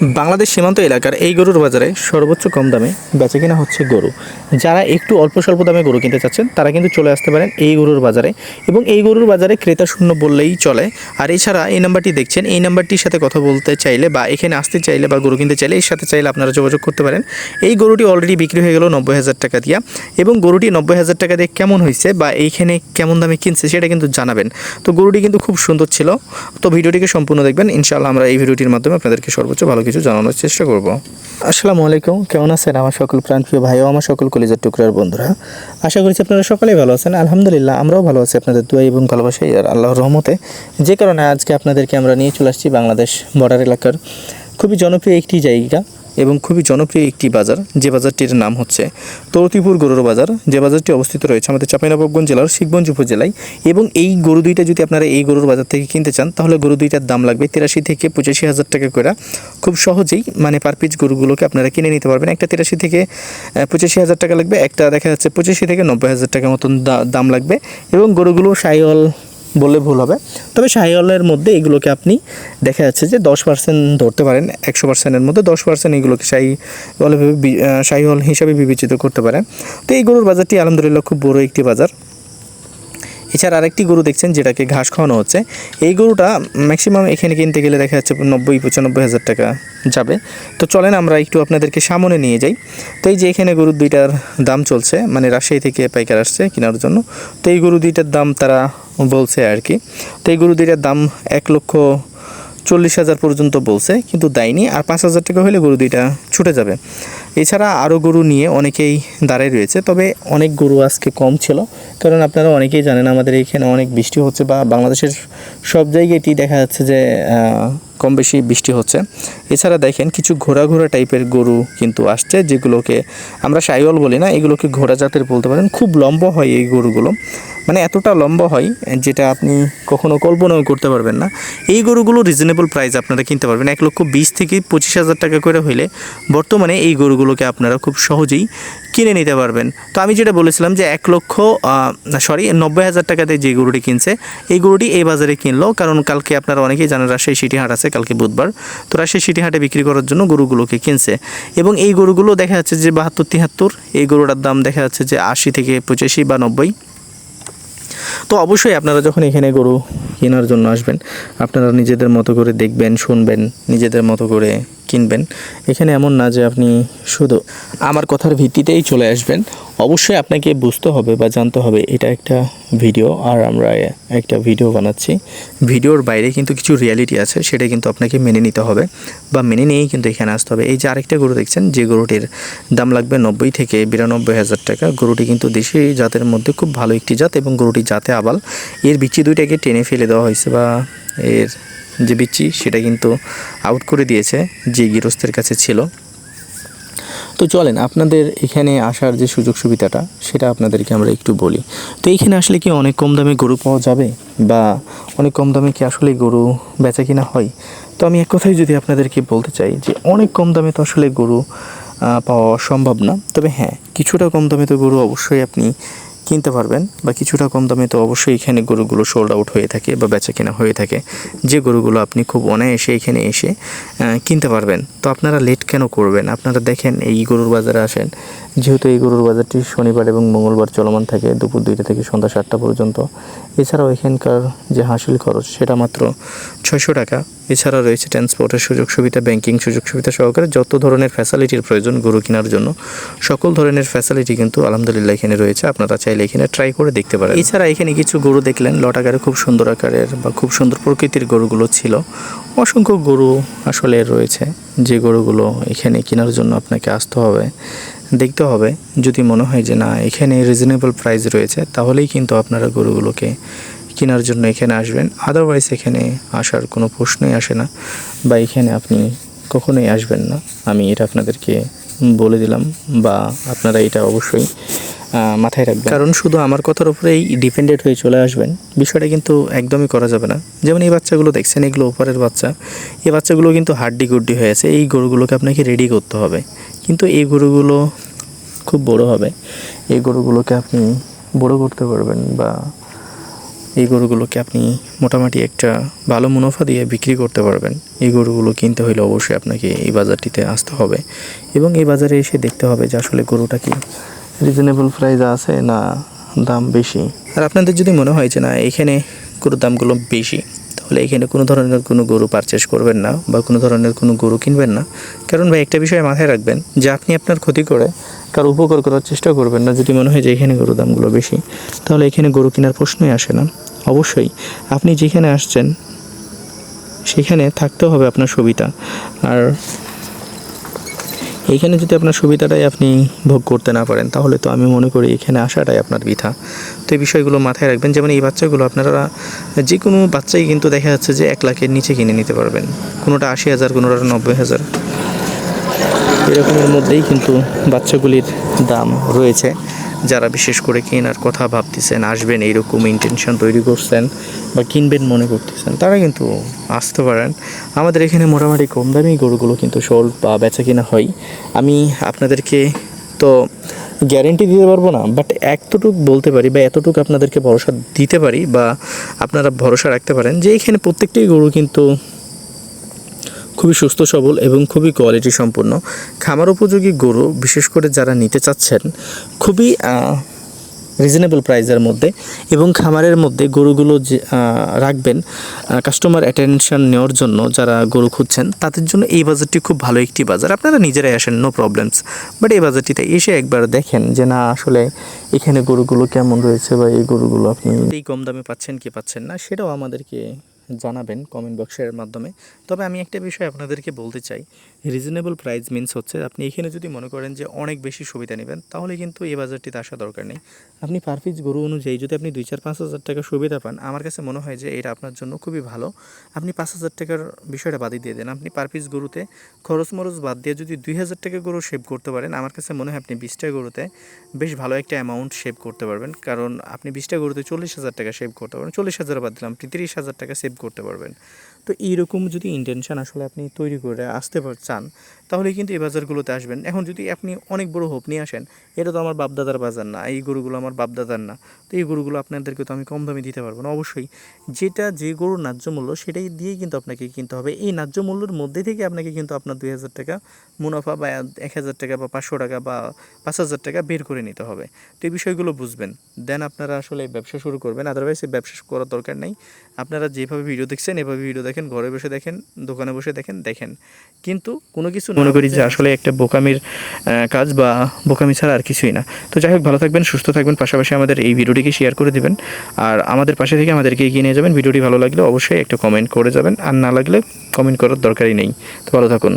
বাংলাদেশ সীমান্ত এলাকার এই গরুর বাজারে সর্বোচ্চ কম দামে বেচা কিনা হচ্ছে গরু। যারা একটু অল্প স্বল্প দামে গরু কিনতে চাচ্ছেন, তারা কিন্তু চলে আসতে পারেন এই গরুর বাজারে। এবং এই গরুর বাজারে ক্রেতা শূন্য বললেই চলে। আর এছাড়া এই নাম্বারটি দেখছেন, এই নাম্বারটির সাথে কথা বলতে চাইলে বা এখানে আসতে চাইলে বা গরু কিনতে চাইলে এর সাথে চাইলে আপনারা যোগাযোগ করতে পারেন। এই গরুটি অলরেডি বিক্রি হয়ে গেল নব্বই হাজার টাকা দিয়া। এবং গরুটি নব্বই হাজার টাকা দিয়ে কেমন হয়েছে বা এইখানে কেমন দামে কিনছে সেটা কিন্তু জানাবেন। তো গরুটি কিন্তু খুব সুন্দর ছিল। তো ভিডিওটিকে সম্পূর্ণ দেখবেন। ইনশাআল্লাহ আমরা এই ভিডিওটির মাধ্যমে আপনাদেরকে সর্বোচ্চ ভালো কিছু জানানোর চেষ্টা করব। আসসালামু আলাইকুম, কেমন আছেন আমার সকল প্রাণপ্রিয় ভাই ও আমার সকল কলেজের টুকরার বন্ধুরা? আশা করছি আপনারা সকলেই ভালো আছেন। আলহামদুলিল্লাহ, আমরাও ভালো আছি আপনাদের দোয়া এবং ভালোবাসাই আর আল্লাহর রহমতে। যে কারণে আজকে আপনাদেরকে আমরা নিয়ে চলে আসছি বাংলাদেশ বর্ডার এলাকার খুবই জনপ্রিয় একটি জায়গা। এবং খুবই জনপ্রিয় একটি বাজার, যে বাজারটির নাম হচ্ছে তরতিপুর গরুর বাজার। যে বাজারটি অবস্থিত রয়েছে আমাদের চাঁপাইনবাবগঞ্জ জেলার শিখগঞ্জ উপজেলায় এবং এই গরু দুইটা যদি আপনারা এই গরুর বাজার থেকে কিনতে চান, তাহলে গরু দুইটার দাম লাগবে তিরাশি থেকে পঁচাশি হাজার টাকা করে। খুব সহজেই মানে পার পিস গরুগুলোকে আপনারা কিনে নিতে পারবেন। একটা তিরাশি থেকে পঁচাশি হাজার টাকা লাগবে, একটা দেখা যাচ্ছে পঁচাশি থেকে নব্বই হাজার টাকা মতন দাম লাগবে। এবং গরুগুলো সাইওয়াল বললে ভুল হবে। তবে শাহিওয়ালের মধ্যে এগুলোকে আপনি দেখা যাচ্ছে যে দশ পার্সেন্ট ধরতে পারেন, একশো পার্সেন্টের মধ্যে দশ পার্সেন্ট এগুলোকে শাহি শাহিওয়াল হিসাবে বিবেচিত করতে পারেন। তো এই গরুর বাজারটি আলহামদুলিল্লাহ খুব বড় একটি বাজার। এছাড়া আরেকটি গরু দেখছেন যেটাকে ঘাস খাওয়ানো হচ্ছে। এই গরুটা ম্যাক্সিমাম এখানে কিনতে গেলে দেখা যাচ্ছে নব্বই, পঁচানব্বই হাজার টাকা যাবে। তো চলেন আমরা একটু আপনাদেরকে সামনে নিয়ে যাই। তো এই যে এখানে গরুর দুইটার দাম চলছে মানে রাজশাহী থেকে পাইকার আসছে কেনার জন্য। তো এই গরু দুইটার দাম তারা বলছে আর কি। তো এই গরু দুইটার দাম এক লক্ষ চল্লিশ হাজার পর্যন্ত বলছে, কিন্তু দেয়নি। আর পাঁচ হাজার টাকা হলে গরু দুইটা ছুটে যাবে। এছাড়া আরও গরু নিয়ে অনেকেই দাঁড়ায় রয়েছে, তবে অনেক গরু আজকে কম ছিল। কারণ আপনারা অনেকেই জানেন আমাদের এখানে অনেক বৃষ্টি হচ্ছে বা বাংলাদেশের সব জায়গাতেই দেখা যাচ্ছে যে কম বেশি বৃষ্টি হচ্ছে। এছাড়া দেখেন কিছু ঘোড়া ঘোড়া টাইপের গরু কিন্তু আসছে, যেগুলোকে আমরা সাইওয়াল বলি না, এগুলোকে ঘোড়া জাতের বলতে পারেন। খুব লম্বা হয় এই গরুগুলো। মানে এতটা লম্বা হয় যেটা আপনি কখনো কল্পনাও করতে পারবেন না। এই গরুগুলো রিজনেবল প্রাইস আপনারা কিনতে পারবেন। এক লক্ষ বিশ থেকে পঁচিশ হাজার টাকা করে হইলে বর্তমানে এই গরুগুলোকে আপনারা খুব সহজেই কিনে নিতে পারবেন। তো আমি যেটা বলেছিলাম যে এক লক্ষ সরি নব্বই হাজার টাকাতে যে গরুটি কিনছে, এই গরুটি এই বাজারে কিনলো। কারণ কালকে আপনারা অনেকেই জানেন রাজশাহী সিটি হাট আছে, কালকে বুধবার। তো রাজশাহী সিটি হাটে বিক্রি করার জন্য গরুগুলোকে কিনছে। এবং এই গরুগুলো দেখা যাচ্ছে যে বাহাত্তর তিয়াত্তর এই গরুটার দাম দেখা যাচ্ছে যে আশি থেকে পঁচাশি বা নব্বই। তো অবশ্যই আপনারা যখন এখানে গরু কেনার জন্য আসবেন, আপনারা নিজেদের মতো করে দেখবেন, শুনবেন, নিজেদের মতো করে কিনবেন। এখানে এমন না যে আপনি শুধু আমার কথার ভিত্তিতেই চলে আসবেন। অবশ্যই আপনাকে বুঝতে হবে বা জানতে হবে এটা একটা ভিডিও আর আমরা একটা ভিডিও বানাচ্ছি। ভিডিওর বাইরে কিন্তু কিছু রিয়ালিটি আছে, সেটা কিন্তু আপনাকে মেনে নিতে হবে বা মেনে নিয়েই কিন্তু এখানে আসতে হবে। এই যে আরেকটা গরু দেখছেন, যে গরুটির দাম লাগবে নব্বই থেকে বিরানব্বই হাজার টাকা। গরুটি কিন্তু দেশি জাতের মধ্যে খুব ভালো একটি জাত এবং গরুটি জাতে আবাল, এর বিচি দুইটাকে টেনে ফেলে দেওয়া হয়েছে বা এর যে বিচি সেটা কিন্তু আউট করে দিয়েছে যে গৃহস্থের কাছে ছিল। তো চলেন, আপনাদের এখানে আসার যে সুযোগ সুবিধাটা, সেটা আপনাদেরকে আমরা একটু বলি। তো এইখানে আসলে কি অনেক কম দামে গরু পাওয়া যাবে? বা অনেক কম দামে কি আসলে গরু বেচা কিনা হয়? তো আমি এক কথাই যদি আপনাদেরকে বলতে চাই যে অনেক কম দামে তো আসলে গরু পাওয়া সম্ভব না। তবে হ্যাঁ কিছুটা কম দামে তো গরু অবশ্যই আপনি কিনতে পারবেন বা কিছুটা কম দামে তো অবশ্যই এখানে গরুগুলো সোল্ড আউট হয়ে থাকে বা বেচা কেনা হয়ে থাকে। যে গরুগুলো আপনি খুব অনায়াসে এখানে এসে কিনতে পারবেন। তো আপনারা লেট কেন করবেন? আপনারা দেখেন এই গরুর বাজারে আসেন, যেহেতু এই গরুর বাজারটি শনিবার এবং মঙ্গলবার চলমান থাকে দুপুর দুইটা থেকে সন্ধ্যা সাতটা পর্যন্ত। এছাড়াও এখানকার যে হাসিল খরচ সেটা মাত্র ছয়শো টাকা। এছাড়া রয়েছে ট্রান্সপোর্টের সুযোগ সুবিধা ব্যাংকিং সুযোগ সুবিধা সহকারে যত ধরনের ফ্যাসিলিটির প্রয়োজন গরু কেনার জন্য, সকল ধরনের ফ্যাসিলিটি কিন্তু আলহামদুলিল্লাহ এখানে রয়েছে। আপনারা চাইলে এখানে ট্রাই করে দেখতে পারেন। এছাড়া এখানে কিছু গরু দেখলেন, লট আকারে খুব সুন্দর আকারের বা খুব সুন্দর প্রকৃতির গরুগুলো ছিল। অসংখ্য গরু আসলে রয়েছে, যে গরুগুলো এখানে কেনার জন্য আপনাকে আসতে হবে, দেখতে হবে। যদি মনে হয় যে না, এখানে রিজনেবল প্রাইস রয়েছে, তাহলেই কিন্তু আপনারা গরুগুলোকে কেনার জন্য এখানে আসবেন। আদারওয়াইজ এখানে আসার কোনো প্রশ্নই আসে না। বা এখানে আপনি কখনোই আসবেন না। আমি এটা আপনাদেরকে বলে দিলাম বা আপনারা এটা অবশ্যই মাথায় রাখবেন। কারণ শুধু আমার কথার উপরেই ডিপেন্ডেন্ট হয়ে চলে আসবেন। বিষয়টা কিন্তু একদমই করা যাবে না। যেমন এই বাচ্চাগুলো দেখছেন, এগুলো ওপারের বাচ্চা। এই বাচ্চাগুলো কিন্তু হাড্ডি গুড্ডি হয়ে আছে। এই গরুগুলোকে আপনাকে রেডি করতে হবে। কিন্তু এই গরুগুলো খুব বড় হবে। এই গরুগুলোকে আপনি বড় করতে পারবেন বা এই গরুগুলোকে আপনি মোটামুটি একটা ভালো মুনাফা দিয়ে বিক্রি করতে পারবেন। এই গরুগুলো কিনতে হলে অবশ্যই আপনাকে এই বাজারটিতে আসতে হবে এবং এই বাজারে এসে দেখতে হবে যে আসলে গরুটা কি রিজনেবল প্রাইস আছে না দাম বেশি। আর আপনাদের যদি মনে হয় যে না, এখানে গরুর দামগুলো বেশি তাহলে এখানে কোনো ধরনের কোনো গরু পারচেস করবেন না বা কোনো ধরনের কোনো গরু কিনবেন না। কারণ ভাই, একটা বিষয় মাথায় রাখবেন যে আপনি আপনার ক্ষতি করে কার উপকার করার চেষ্টা করবেন না। যদি মনে হয় যে এখানে গরুর দামগুলো বেশি, তাহলে এখানে গরু কেনার প্রশ্নই আসে না। অবশ্যই আপনি যেখানে আসছেন, সেখানে থাকতে হবে আপনার সুবিধা। আর এইখানে যদি আপনার সুবিধাটাই আপনি ভোগ করতে না পারেন, তাহলে তো আমি মনে করি এখানে আসাটাই আপনার বৃথা। তো এই বিষয়গুলো মাথায় রাখবেন, যেমন এই বাচ্চাগুলো আপনারা যে কোনো বাচ্চাই কিন্তু দেখা যাচ্ছে যে এক লাখের নিচে কিনে নিতে পারবেন। কোনোটা আশি হাজার, কোনোটা নব্বই হাজার। এরকমের মধ্যেই কিন্তু বাচ্চাগুলির দাম রয়েছে। যারা বিশেষ করে কেনার কথা ভাবতেছেন, আসবেন, এইরকম ইন্টেনশন তৈরি করছেন বা কিনবেন মনে করতেছেন, তারা কিন্তু আসতে পারেন। আমাদের এখানে মোটামুটি কম দামি গরুগুলো কিন্তু সোল বা বেচা কিনা হয়। আমি আপনাদেরকে তো গ্যারেন্টি দিতে পারব না বাট এতটুক বলতে পারি বা এতটুকু আপনাদেরকে ভরসা দিতে পারি বা আপনারা ভরসা রাখতে পারেন যে এখানে প্রত্যেকটি গরু কিন্তু খুবই সুস্থ, সবল এবং খুবই কোয়ালিটি সম্পন্ন খামার উপযোগী গরু, বিশেষ করে যারা নিতে চাচ্ছেন, খুবই রিজনেবল প্রাইসের মধ্যে এবং খামারের মধ্যে গরুগুলো যে রাখবেন কাস্টমার অ্যাটেনশন নেওয়ার জন্য যারা গরু খুঁজছেন, তাদের জন্য এই বাজারটি খুব ভালো একটি বাজার। আপনারা নিজেরাই আসেন নো প্রবলেমস বাট এই বাজারটিতে এসে একবার দেখেন যে, না, আসলে এখানে গরুগুলো কেমন রয়েছে বা এই গরুগুলো আপনি এই কম দামে পাচ্ছেন কি পাচ্ছেন না, সেটাও আমাদেরকে জানাবেন কমেন্ট বক্সের মাধ্যমে। তবে আমি একটা বিষয় আপনাদেরকে বলতে চাই রিজনেবল প্রাইস মিনস হচ্ছে আপনি এখানে যদি মনে করেন যে অনেক বেশি সুবিধা নেবেন, তাহলে কিন্তু এই বাজারটিতে আসা দরকার নেই। আপনি পার পিস গরু অনুযায়ী যদি আপনি দুই চার পাঁচ হাজার টাকা সুবিধা পান, আমার কাছে মনে হয় যে এটা আপনার জন্য খুবই ভালো। আপনি পাঁচ হাজার টাকার বিষয়টা বাদই দিয়ে দেন। আপনি পার পিস গরুতে খরচ মরচ বাদ দিয়ে যদি দুই হাজার টাকা গরু সেভ করতে পারেন, আমার কাছে মনে হয় আপনি বিশটা গরুতে বেশ ভালো একটা অ্যামাউন্ট সেভ করতে পারবেন। কারণ আপনি বিশটা গরুতে চল্লিশ হাজার টাকা সেভ করতে পারবেন, চল্লিশ হাজার বাদ দিলাম আপনি তিরিশ হাজার টাকা সেভ করতে পারবেন। তো এইরকম যদি ইন্টেনশন আসলে আপনি তৈরি করে আসতে চান তাহলে কিন্তু এই বাজারগুলোতে আসবেন। এখন যদি আপনি অনেক বড় হোপ নিয়ে আসেন, এটা তো আমার বাপদাদার বাজার না, এই গরুগুলো আমার বাপদাদার না, তো এই গরুগুলো আপনাদেরকে তো আমি কম দামে দিতে পারব না। অবশ্যই যেটা যে গরুর ন্যায্য মূল্য, সেটাই দিয়েই কিন্তু আপনাকে কিনতে হবে। এই ন্যায্য মূল্যের মধ্যে থেকে আপনাকে কিন্তু আপনার দুই হাজার টাকা মুনাফা বা এক হাজার টাকা বা পাঁচশো টাকা বা পাঁচ হাজার টাকা বের করে নিতে হবে। তো এই বিষয়গুলো বুঝবেন। দেন আপনারা আসলে ব্যবসা শুরু করবেন। আদারওয়াইজ এই ব্যবসা করার দরকার নেই। আপনারা যেভাবে ভিডিও দেখছেন, এভাবে ভিডিও দেখেন, ঘরে বসে দেখেন, দোকানে বসে দেখেন দেখেন। কিন্তু কোনো কিছু মনে করি যে আসলে একটা বোকামির কাজ বা বোকামি ছাড়া আর কিছুই না। তো যাই হোক, ভালো থাকবেন, সুস্থ থাকবেন, পাশাপাশি আমাদের এই ভিডিওটিকে শেয়ার করে দিবেন। আর আমাদের পাশে থেকে আমাদেরকে এগিয়ে নিয়ে যাবেন। ভিডিওটি ভালো লাগলে অবশ্যই একটা কমেন্ট করে যাবেন। আর না লাগলে কমেন্ট করার দরকারই নেই। তো ভালো থাকুন।